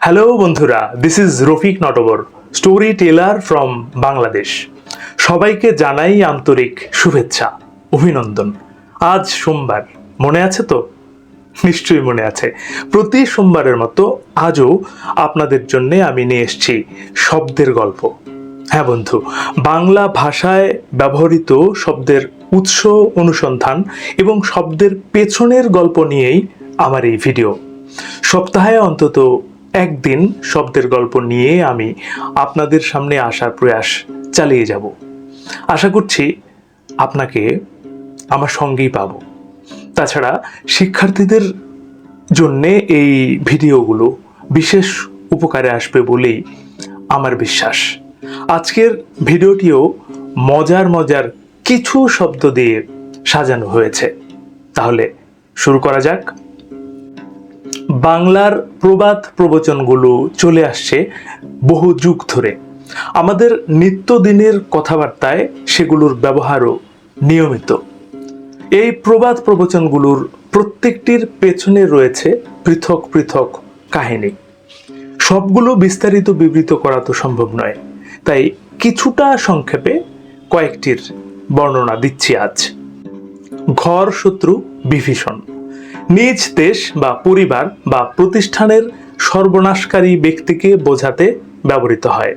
Hello বন্ধুরা। This is Rafiq Natabar storyteller from Bangladesh সবাইকে জানাই আন্তরিক শুভেচ্ছা, অভিনন্দন। আজ সোমবার, মনে আছে তো? নিশ্চয়ই মনে আছে। প্রতি সোমবারের মতো আজও আপনাদের জন্যে আমি নিয়ে এসছি শব্দের গল্প। হ্যাঁ বন্ধু, বাংলা ভাষায় ব্যবহৃত শব্দের উৎস, অনুসন্ধান এবং শব্দের পেছনের গল্প নিয়েই আমার এই ভিডিও। সপ্তাহে অন্তত একদিন শব্দের গল্প নিয়ে আমি আপনাদের সামনে আসার প্রয়াস চালিয়ে যাব। আশা করছি আপনাকে আমার সঙ্গেই পাবো। তাছাড়া শিক্ষার্থীদের জন্যে এই ভিডিওগুলো বিশেষ উপকারে আসবে বলেই আমার বিশ্বাস। আজকের ভিডিওটিও মজার মজার কিছু শব্দ দিয়ে সাজানো হয়েছে। তাহলে শুরু করা যাক। বাংলার প্রবাদ প্রবচনগুলো চলে আসছে বহু যুগ ধরে। আমাদের নিত্যদিনের কথাবার্তায় সেগুলোর ব্যবহারও নিয়মিত। এই প্রবাদ প্রবচনগুলোর প্রত্যেকটির পেছনে রয়েছে পৃথক পৃথক কাহিনী। সবগুলো বিস্তারিত বিবৃত করা তো সম্ভব নয়, তাই কিছুটা সংক্ষেপে কয়েকটির বর্ণনা দিচ্ছি আজ। ঘর শত্রু বিভীষণ। নিজ দেশ বা পরিবার বা প্রতিষ্ঠানের সর্বনাশকারী ব্যক্তিকে বোঝাতে ব্যবহৃত হয়।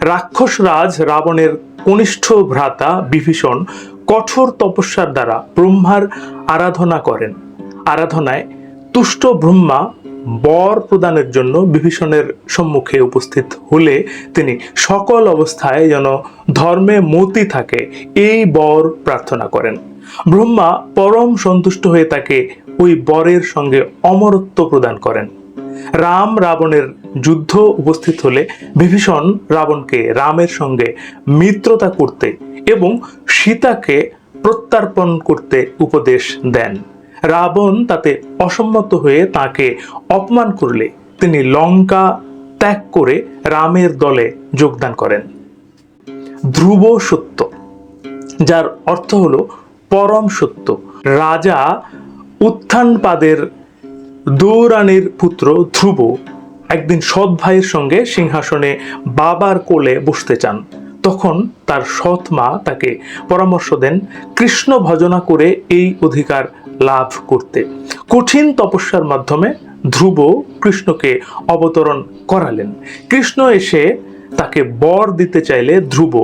রাক্ষস রাজ রাবণের কনিষ্ঠ ভ্রাতা বিভীষণ কঠোর তপস্যার দ্বারা ব্রহ্মার আরাধনা করেন। আরাধনায় তুষ্ট ব্রহ্মা বর প্রদানের জন্য বিভীষণের সম্মুখে উপস্থিত হলে তিনি সকল অবস্থায় যেন ধর্মে মতি থাকে, এই বর প্রার্থনা করেন। ব্রহ্মা পরম সন্তুষ্ট হয়ে তাকে ওই বরের সঙ্গে অমরত্ব প্রদান করেন। রাম রাবণের যুদ্ধ উপস্থিত হলে বিভীষণ রাবণকে রামের সঙ্গে মিত্রতা করতে এবং সীতাকে প্রত্যার্পণ করতে উপদেশ দেন। রাবণ তাতে অসম্মত হয়ে তাকে অপমান করলে তিনি লঙ্কা ত্যাগ করে রামের দলে যোগদান করেন। ধ্রুব সত্য, যার অর্থ হলো পরম সত্য। রাজা উত্থানপাদের দৌরানির পুত্র ধ্রুব একদিন সৎ ভাইয়ের সঙ্গে সিংহাসনে বাবার কোলে বসতে চান। তখন তার সৎ মা তাকে পরামর্শ দেন, কৃষ্ণ ভজনা করে এই অধিকার লাভ করতে। কঠিন তপস্যার মাধ্যমে ধ্রুব কৃষ্ণকে অবতরণ করালেন। কৃষ্ণ এসে তাকে বর দিতে চাইলে ধ্রুব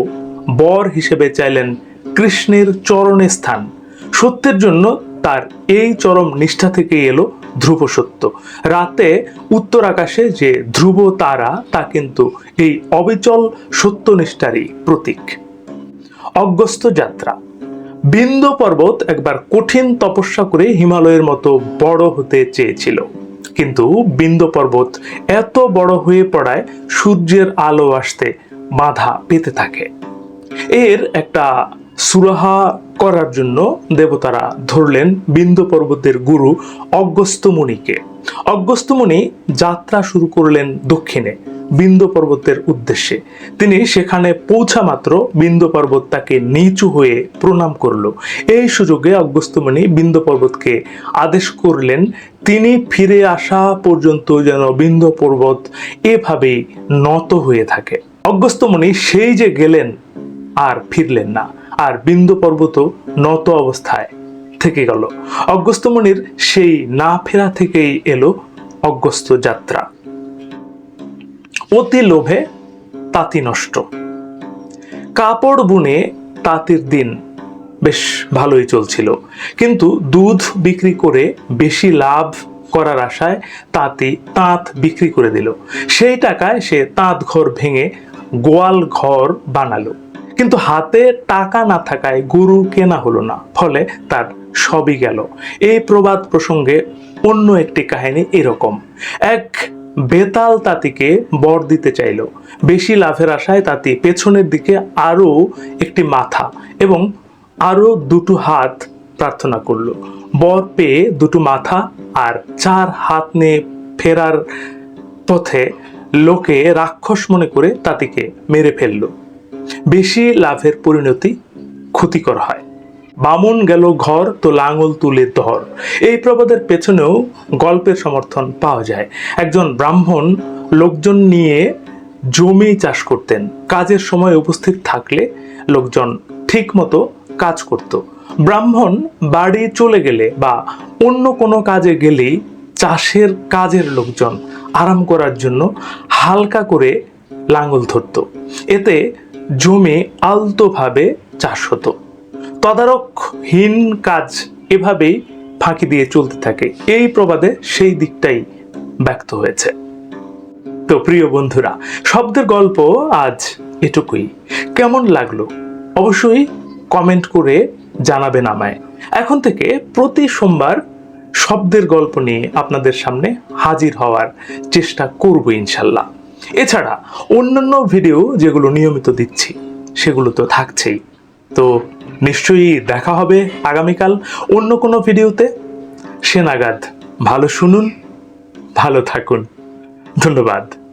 বর হিসেবে চাইলেন কৃষ্ণের চরণে স্থান। সত্যের জন্য তার এই চরম নিষ্ঠা থেকে এলো ধ্রুব সত্য রাতে উত্তর আকাশে যে ধ্রুব তারা, তা কিন্তু এই অবিচল সত্যনিষ্ঠারই প্রতীক। অগস্ত যাত্রা। বিন্দ পর্বত একবার কঠিন তপস্যা করে হিমালয়ের মতো বড় হতে চেয়েছিল। কিন্তু বিন্দ পর্বত এত বড় হয়ে পড়ায় সূর্যের আলো আসতে বাধা পেতে থাকে। এর একটা সুরাহা করার জন্য দেবতারা ধরলেন বিন্দ পর্বতের গুরু অগস্ত্যমুনিকে অগস্ত্যমুনি যাত্রা শুরু করলেন দক্ষিণে, বিন্দ পর্বতের উদ্দেশ্যে। তিনি সেখানে পৌঁছা মাত্র বিন্দ পর্বত তাকে নিচু হয়ে প্রণাম করল। এই সুযোগে অগস্ত্যমুনি বিন্দ পর্বতকে আদেশ করলেন, তিনি ফিরে আসা পর্যন্ত যেন বিন্দ পর্বত এভাবেই নত হয়ে থাকে। অগস্ত্যমুনি সেই যে গেলেন, আর ফিরলেন না। আর বিন্দু পর্বত নত অবস্থায় থেকে গেল। অগস্ত্যমণির সেই না ফেরা থেকেই এলো অগস্ত যাত্রা। অতি লোভে তাঁতি নষ্ট। কাপড় বুনে তাঁতির দিন বেশ ভালোই চলছিল। কিন্তু দুধ বিক্রি করে বেশি লাভ করার আশায় তাঁতি তাঁত বিক্রি করে দিল। সেই টাকায় সে তাঁত ঘর ভেঙে গোয়াল ঘর বানালো। কিন্তু হাতে টাকা না থাকায় গরু কেনা হলো না, ফলে তার সবই গেল। এই প্রবাদ প্রসঙ্গে অন্য একটি কাহিনী এরকম। এক বেতাল তাঁতিকে বর দিতে চাইল। বেশি লাভের আশায় তাঁতি পেছনের দিকে আরও একটি মাথা এবং আরও দুটো হাত প্রার্থনা করল। বর পেয়ে দুটো মাথা আর চার হাত নিয়ে ফেরার পথে লোকে রাক্ষস মনে করে তাঁতিকে মেরে ফেলল। বেশি লাভের পরিণতি ক্ষতিকর হয়। বামুন গেল ঘর তো লাঙল তুলে ধর। এই প্রবাদের পেছনেও গল্পের সমর্থন পাওয়া যায়। একজন ব্রাহ্মণ লোকজন নিয়ে জমি চাষ করতেন। কাজের সময় উপস্থিত থাকলে লোকজন ঠিক মতো কাজ করত। ব্রাহ্মণ বাড়ি চলে গেলে বা অন্য কোনো কাজে গেলেই চাষের কাজের লোকজন আরাম করার জন্য হালকা করে লাঙল ধরত। এতে জমি আলতোভাবে চাষ হতো। তদারকহীন কাজ এভাবেই ফাঁকি দিয়ে চলতে থাকে। এই প্রবাদে সেই দিকটাই ব্যক্ত হয়েছে। তো প্রিয় বন্ধুরা, শব্দের গল্প আজ এটুকুই। কেমন লাগল? অবশ্যই কমেন্ট করে জানাবেন আমায়। এখন থেকে প্রতি সোমবার শব্দের গল্প নিয়ে আপনাদের সামনে হাজির হওয়ার চেষ্টা করব ইনশাল্লাহ। এছাড়া অন্যান্য ভিডিও যেগুলো নিয়মিত দিচ্ছি, সেগুলো তো থাকছেই। তো নিশ্চয়ই দেখা হবে আগামীকাল অন্য কোনো ভিডিওতে সে নাগাদ ভালো শুনুন, ভালো থাকুন। ধন্যবাদ।